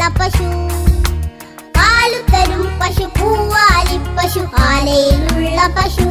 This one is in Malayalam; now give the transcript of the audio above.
വെള്ള പശു. പാലു തരും പശു പൂവാലി പശു പാലയിലുള്ള പശു.